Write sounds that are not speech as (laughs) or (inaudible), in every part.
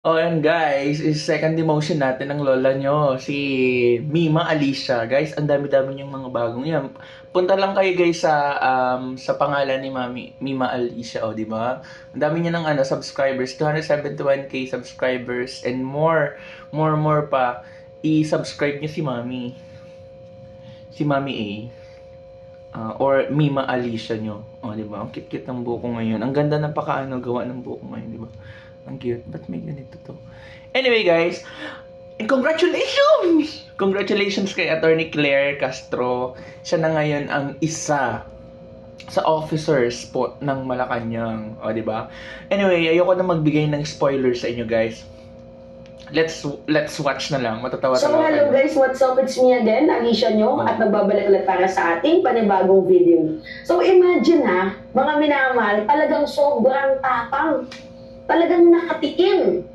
Oh, yan guys, is second demotion natin ng lola nyo, si Mima Alicia. Guys, ang dami-dami niyang mga bagong yan. Punta lang kayo guys sa um, sa pangalan ni Mami Mima Alicia, oh, di ba? Ang dami niya ng ano, subscribers, 271k subscribers and more, more, more pa. I-subscribe niyo si Mami. Si Mami A. Ah, or Mima Alicia nyo. Oh, di ba? Ang cute-cute ng buko ngayon. Ang ganda ng pakaano gawa ng buko ngayon, di ba? Ang cute. Ba't may ganito to? Anyway, guys. And congratulations! Congratulations kay Attorney Claire Castro. Siya na ngayon ang isa sa officers po ng Malacanang. O, di ba? Anyway, ayoko na magbigay ng spoilers sa inyo, guys. Let's let's watch na lang. Matatawa So tawa hello kayo. guys, what's up? It's me again, Alicia nyo, Oh. at nagbabalik ulit para sa ating panibagong video. So imagine ha, mga minamahal, talagang sobrang tapang. Talagang nakatikim.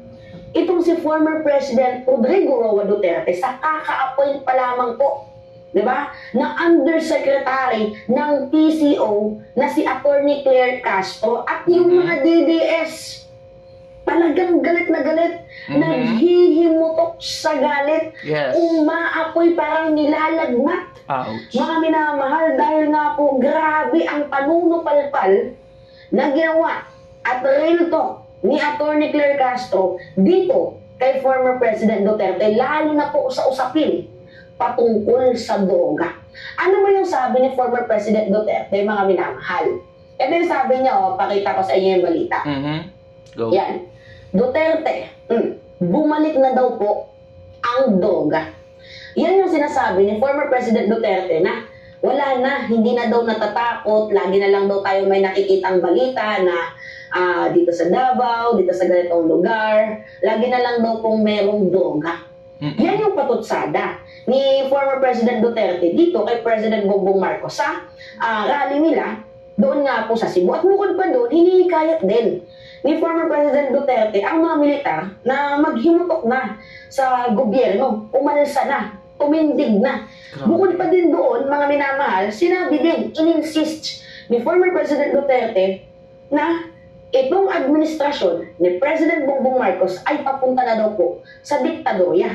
Itong si former President Rodrigo Roa Duterte sa kaka-appoint pa lamang po, di ba, na undersecretary ng PCO na si Attorney Claire Castro at yung Mhm. mga DDS. Talagang galit na galit Mhm. naghihimutok sa galit, Yes. umaapoy parang nilalagnat. Ouch. Mga minamahal dahil nga po grabe ang panunupalpal na ginawa at real talk ni Attorney Claire Castro dito kay former President Duterte, lalo na po sa usapin patungkol sa droga. Ano mo yung sabi ni former President Duterte, mga minamahal? Ito yung sabi niya, oh, pakita ko sa inyo yung balita. Mhm. Go. Yan. Duterte, mm, bumalik na daw po ang droga. Yan yung sinasabi ni former President Duterte na wala na, hindi na daw natatakot, lagi na lang daw tayo may nakikitang balita na ah, dito sa Davao, dito sa ganitong lugar, lagi na lang daw pong merong droga. Mhm. Yan yung patutsada ni former President Duterte dito kay President Bongbong Marcos sa ah, rally nila doon nga po sa Cebu. At bukod pa doon, hinihikayat din ni former President Duterte ang mga militar na maghimutok na sa gobyerno, umalsa na, tumindig na. Grabe. Bukod pa din doon, mga minamahal, sinabi din, in-insist ni former President Duterte na itong administrasyon ni President Bongbong Marcos ay papunta na daw po sa diktadorya,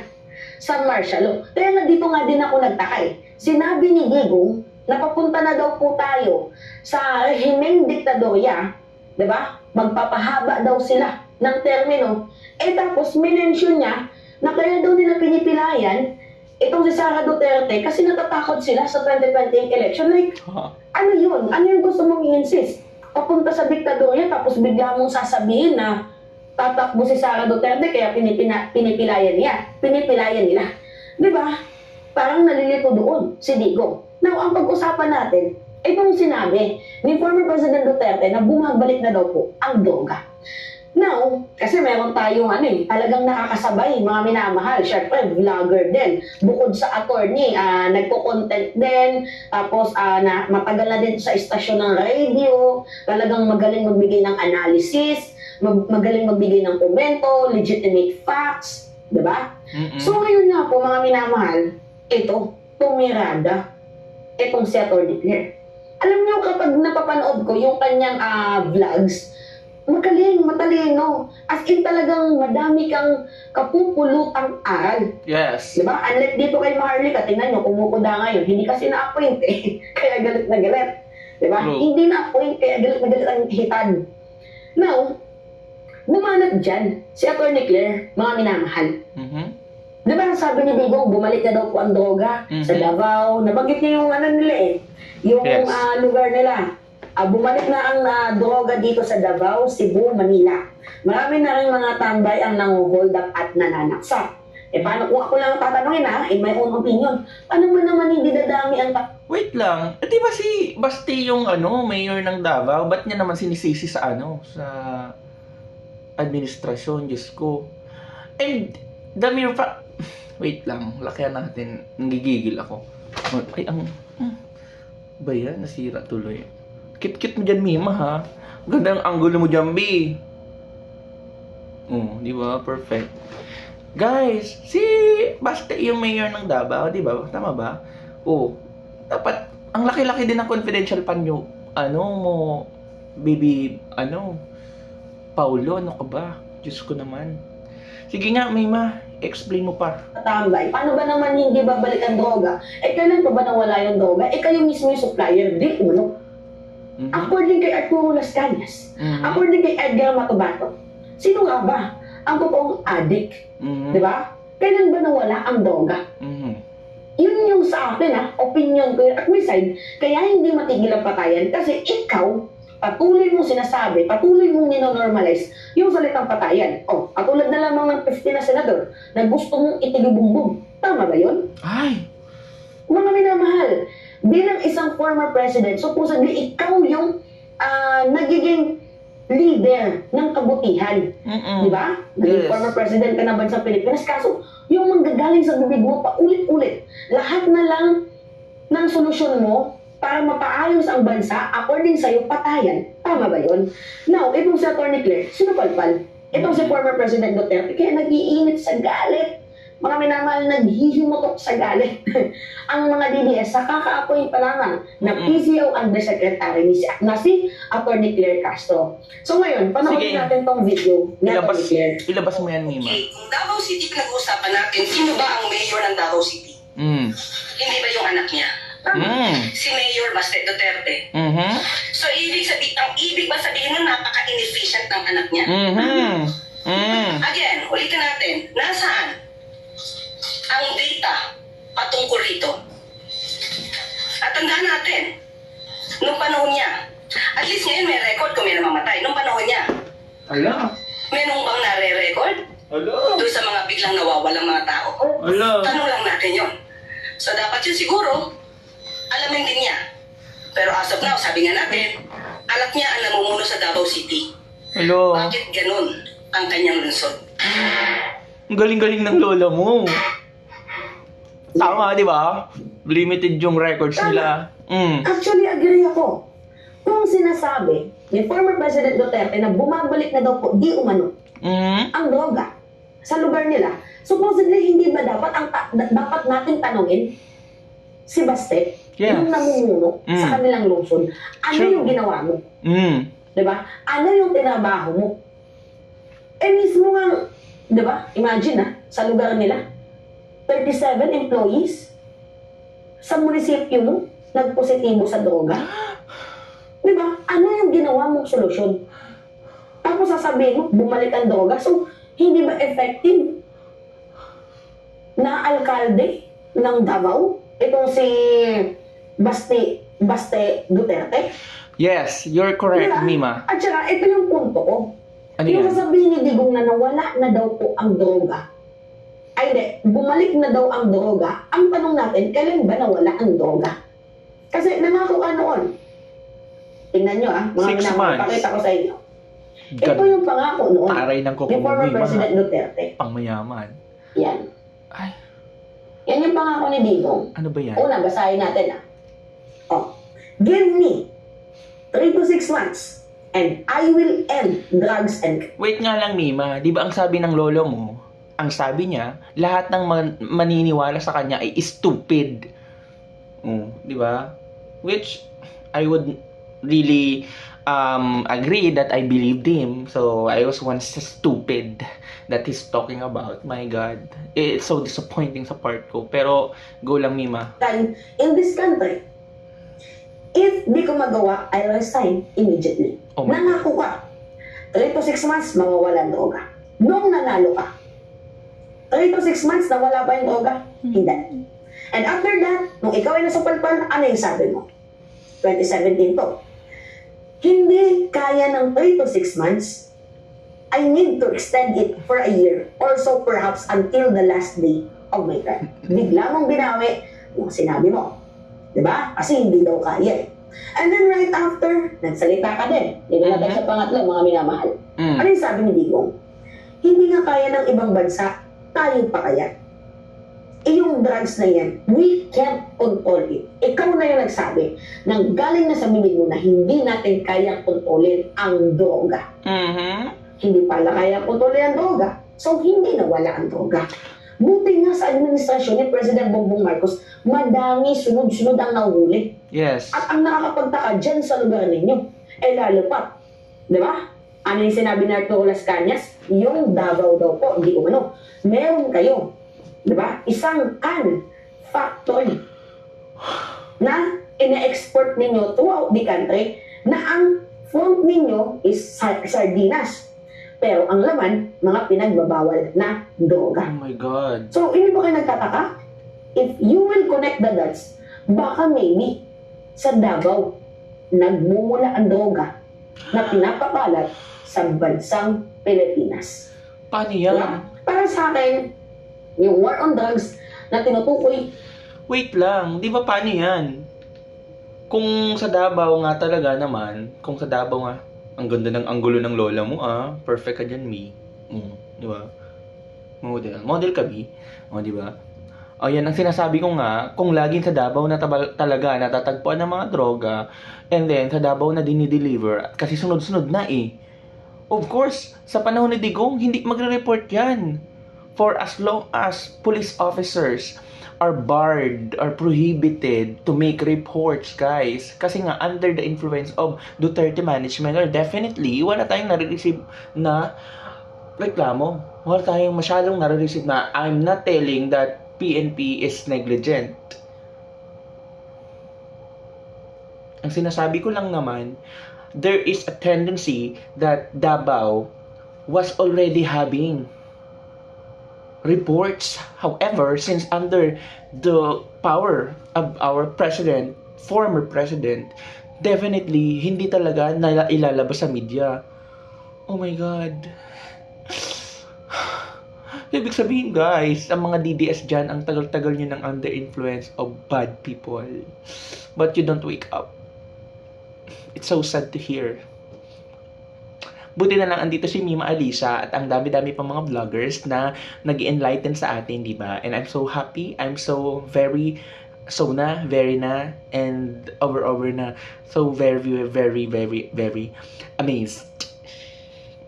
sa martial law. Kaya nga dito nga din ako nagtaka eh. Sinabi ni Digong na papunta na daw po tayo sa rehimeng diktadorya, di ba? Magpapahaba daw sila ng termino. Eh tapos minention niya na kaya daw nila pinipilayan itong si Sara Duterte kasi natatakot sila sa 2020 election. Like, Ha? ano yun? Ano yung gusto mong i-insist? Papunta sa diktadorya tapos bigla mong sasabihin na tatakbo si Sara Duterte kaya pinipina, pinipilayan niya. Pinipilayan nila. Di ba? Parang nalilito doon si Digo. Now, ang pag-usapan natin, itong sinabi ni former President Duterte na bumabalik na daw po ang droga. Now, kasi meron tayong ano eh, talagang nakakasabay, mga minamahal. Siyempre, vlogger din. Bukod sa attorney, ah, nagko-content din. Tapos, ah, na, matagal na din sa istasyon ng radio. Talagang magaling magbigay ng analysis. mag- magaling magbigay ng komento, legitimate facts. Diba? Mhm. So, ngayon nga po, mga minamahal, ito, pumirada. Itong si Atty. Claire. Alam niyo, kapag napapanood ko yung kanyang ah, vlogs, magaling, matalino. As in talagang madami kang kapupulutang aral. Yes. Di ba? Unlike dito kay Maharlika, tingnan nyo, kumukuda ngayon. Hindi kasi na-appoint eh. (laughs) kaya galit na galit. Di ba? True. Hindi na-appoint, kaya galit na galit ang hitan. Now, bumanat dyan si Atty. Claire, mga minamahal. Mhm. Di ba sabi ni Digong, bumalik na daw po ang droga sa Mhm. Davao. Nabanggit niya yung ano nila eh, yung Yes. ah, lugar nila. Ah, bumalik na ang ah, droga dito sa Davao, Cebu, Manila. Marami na rin mga tambay ang nanguhold up at nananaksak. Eh paano kung ako lang ang tatanungin ha, in my own opinion, paano mo naman hindi dadami ang Wait lang. Eh, di ba si Basti yung ano, mayor ng Davao? Ba't niya naman sinisisi sa ano? Sa administrasyon, Diyos ko. And the mere fa- (sighs) Wait lang, lakihan natin. Nagigigil ako. Ay, ang... Hmm. Ba yan? Nasira tuloy. Kit-kit mo dyan, Mima, ha? Ganda ang angulo mo dyan, B. Oh, di ba? Perfect. Guys, si Basti yung mayor ng Davao, di ba? Tama ba? Oh, dapat ang laki-laki din ng confidential pan nyo. Ano mo, baby, ano, Paulo, ano ka ba? Diyos ko naman. Sige nga, Mima. Explain mo pa. tambay. Paano ba naman hindi babalik ang droga? Eh, kailan pa ba nawala yung droga? Eh, kayo mismo yung supplier. Di, uno. Mhm. According kay Arturo Las Cañas, Mhm. according kay Edgar Matubato, sino nga ba ang totoong addict? Mhm. Di ba? Kailan ba nawala ang droga? Mhm. Yun yung sa akin ha, opinion ko yun at my side, kaya hindi matigil ang patayan kasi ikaw, patuloy mong sinasabi, patuloy mong ninonormalize yung salitang patayan. O, katulad na lamang ng 50 na senador na gusto mong itigibumbum. Tama ba yun? Ay! Mga minamahal, bilang isang former president, supposedly ikaw yung ah, nagiging leader ng kabutihan. Di ba? Naging Yes. former president ka na ba sa Pilipinas? Kaso, yung manggagaling sa bibig mo paulit-ulit, lahat na lang ng solusyon mo para mapaayos ang bansa, according sa'yo, patayan. Tama ba yun? Now, itong si Atty. Claire, sino palpal? Itong si former President Duterte, kaya nag-iinit sa galit. Mga minamahal, naghihimutok sa galit. (laughs) ang mga DDS, sa kaka-appoint pa lamang na Mm-mm. PCO Undersecretary ni si, na si Atty. Claire Castro. So ngayon, panoorin Sige. natin tong video ni Ilabas, Atty. Claire. ilabas mo yan, Mima. Okay, kung Davao City pinag-uusapan natin, sino ba ang mayor ng Davao City? Mm. Hindi ba yung anak niya? Mm. Si Mayor Baste Duterte. Mhm. So, ibig sabihin, ang ibig ba sabihin nun, napaka-inefficient ng anak niya? Mhm. Mm. Again, ulitin natin, nasaan ang data patungkol rito? At tandaan natin, nung panahon niya, at least ngayon may record kung may namamatay. Nung panahon niya, Ala. may nung bang nare-record Ala. doon sa mga biglang nawawalang mga tao? Ala. Tanong lang natin yon. So dapat yun siguro, alamin din niya. Pero as of now, sabi nga natin, anak niya ang namumuno sa Davao City. Ala. Bakit ganun ang kanyang lungsod? Ang galing-galing ng lola mo. Tama, di ba? Limited yung records nila. Mm. Actually, agree ako. Kung sinasabi ni former President Duterte na bumabalik na daw po di umano Mhm. ang droga sa lugar nila, supposedly hindi ba dapat ang ta- da- dapat natin tanungin si Baste, Yes. yung namumuno Mm. sa kanilang lungsod, ano True. yung ginawa mo? Mm. 'Di ba? Ano yung tinabaho mo? Eh mismo nga, 'di ba? Imagine ah, sa lugar nila, 37 employees sa munisipyo mo nagpositibo sa droga. 'Di ba? Ano yung ginawa mong solusyon? Tapos sasabihin mo, bumalik ang droga. So, hindi ba effective na alkalde ng Davao? Itong si Baste, Baste Duterte? Yes, you're correct, Diba? Mima. At saka, ito yung punto ko. Ano yung yan? sasabihin ni Digong na nawala na daw po ang droga. Ay, hindi. Bumalik na daw ang droga. Ang tanong natin, kailan ba nawala ang droga? Kasi nangako ka noon. Tingnan nyo ah, mga Six minamahal, months. pakita ko sa inyo. Ito Gan- yung pangako noon Taray ng mo, former. President Duterte. Pangmayaman. Yan. Ay, Yan yung pangako ni Digong. ano ba yan? Una, basahin natin ah. Oh. Give me 3 to 6 months and I will end drugs and Wait nga lang, Mima. Di ba ang sabi ng lolo mo, ang sabi niya, lahat ng man- maniniwala sa kanya ay stupid. Oh, di ba? Which I would really um, agree that I believed him. So I was once stupid that he's talking about. My God. It's so disappointing sa part ko. Pero go lang, Mima. in this country. If di ko magawa, I resign immediately. Oh. Nangako ka. 3 to 6 months, mawawala ang droga. Noong nanalo ka, 3 to 6 months, nawala ba yung droga? Hindi. And after that, nung ikaw ay nasa palpal, ano yung sabi mo? 2017 to. Hindi kaya ng 3 to 6 months, I need to extend it for a year or so perhaps until the last day of my term. Bigla mong binawi yung sinabi mo. Di ba? Kasi hindi daw kaya eh. And then right after, nagsalita ka din. Hindi na natin Mhm. sa pangatlo, mga minamahal. Mm. Ano yung sabi ni Digong? Hindi nga kaya ng ibang bansa, tayo pa kaya. Eh yung drugs na yan, we can't control it. Ikaw na yung nagsabi nang galing na sa bibig mo na hindi natin kaya kontrolin ang droga. Mhm. Hindi pala kaya kontrolin ang droga. So hindi nawala ang droga. Buti nga sa administrasyon ni President Bongbong Marcos, madami sunod-sunod ang nahuli. Yes. At ang nakakapagtaka dyan sa lugar ninyo, eh lalo pa. Di ba? Ano yung sinabi ni Arturo Las Cañas? Yung Davao daw po, hindi umano. Meron kayo, di ba? Isang can factory na ine-export ninyo throughout the country na ang front ninyo is sar- sardinas. Pero ang laman, mga pinagbabawal na droga. Oh my God. So, hindi ba kayo nagtataka? If you will connect the dots, baka maybe sa Davao, nagmumula ang droga na pinapakalat sa bansang Pilipinas. Paano yan? Diba? Para sa akin, yung war on drugs na tinutukoy, Wait lang, di ba paano yan? Kung sa Davao nga talaga naman, kung sa Davao nga, ang ganda ng anggulo ng lola mo ah, perfect ka dyan, me. Mm, di ba? Model. Model ka, B. O, di ba? O, yan ang sinasabi ko nga, kung laging sa Davao na tabal- talaga natatagpuan ng mga droga, and then sa Davao na dinideliver, kasi sunod-sunod na eh. Of course, sa panahon ni Digong, hindi magre-report yan. For as long as police officers are barred or prohibited to make reports, guys. Kasi nga, under the influence of Duterte management, or definitely, wala tayong nare-receive na reklamo. Wala tayong masyadong nare-receive na I'm not telling that PNP is negligent. Ang sinasabi ko lang naman, there is a tendency that Davao was already having reports. However, since under the power of our president, former president, definitely hindi talaga na ilalabas sa media. Oh my God. Ibig sabihin guys, ang mga DDS dyan, ang tagal-tagal nyo ng under influence of bad people. But you don't wake up. It's so sad to hear. Buti na lang andito si Mima Alisa at ang dami-dami pa mga vloggers na nag enlighten sa atin, di ba? And I'm so happy. I'm so very so na, very na, and over over na. So very, very, very, very amazed.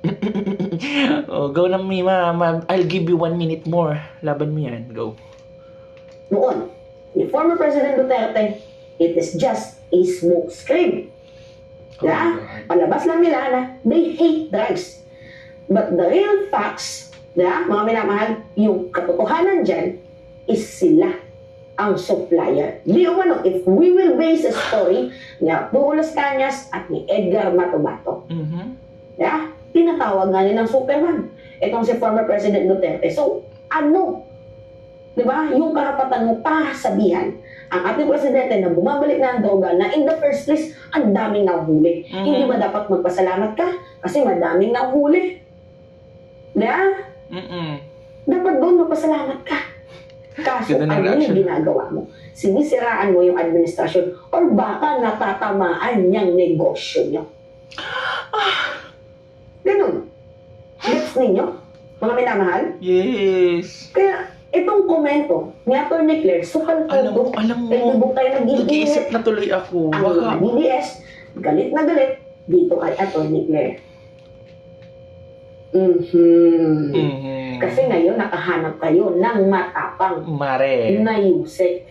(laughs) (laughs) oh, go na Mima. Ma- I'll give you one minute more. Laban mo yan. Go. noon, ni former President Duterte, it is just a smoke screen. Oh God. Palabas lang nila na they hate drugs. But the real facts, yeah, mga minamahal, yung katotohanan dyan is sila ang supplier. Di umano, if we will base a story ni Arturo Las Cañas at ni Edgar Matobato, Mhm. yeah, tinatawag nga nilang Superman. Itong si former President Duterte. So, ano? Di ba? Yung karapatan mo para sabihan ang ating presidente na bumabalik na ang droga na in the first place, ang daming nahuli. Mhm. Hindi ba dapat magpasalamat ka? Kasi madaming nahuli. Di ba? Mm-mm. Dapat doon magpasalamat ka. Kaso ano reaction. yung ginagawa mo? Sinisiraan mo yung administrasyon or baka natatamaan niyang negosyo niyo. Ganun. Gets ninyo? Mga minamahal? Yes. Kaya itong komento ni Atty. Claire, sukal Alam mo, alam mo, Kaya doon tayo nag-iisip na tuloy ako. Ang mga DDS, galit na galit dito kay Atty. Claire. Mhm. Mhm. Kasi ngayon nakahanap kayo ng matapang Mare. na yusek.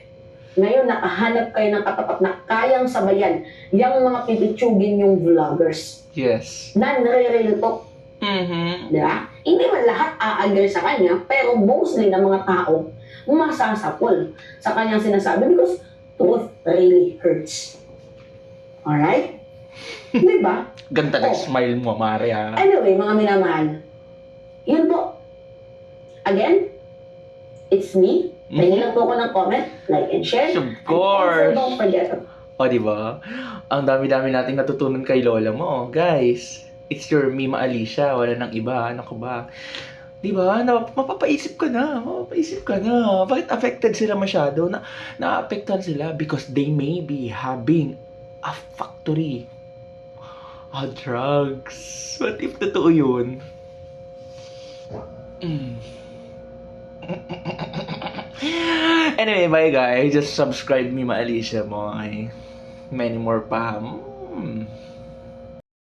Ngayon nakahanap kayo ng katapat na kayang sabayan yung mga pipitsugin yung vloggers Yes. na nare-real talk, Mhm. di ba? Hindi man lahat aagal sa kanya, pero mostly ng mga tao masasapol sa kanyang sinasabi because truth really hurts. Alright? (laughs) di ba? Ganda ng Oh. smile mo, Mare, ha? Anyway, mga minamahal, yun po. Again, it's me. Tingin lang po ako ng comment, like and share. Of And also, course. don't forget O, di ba? Ang dami-dami nating natutunan kay Lola mo. Guys, it's your Mima Alicia. Wala nang iba. Ano ka ba? Di ba? Na, mapapaisip ka na. Mapapaisip ka na. Bakit affected sila masyado? Na, naapektuhan sila because they may be having a factory of drugs. What if totoo yun? Mm. (laughs) anyway, bye guys. Just subscribe me, Alicia mo. Ay, many more pa. Mm.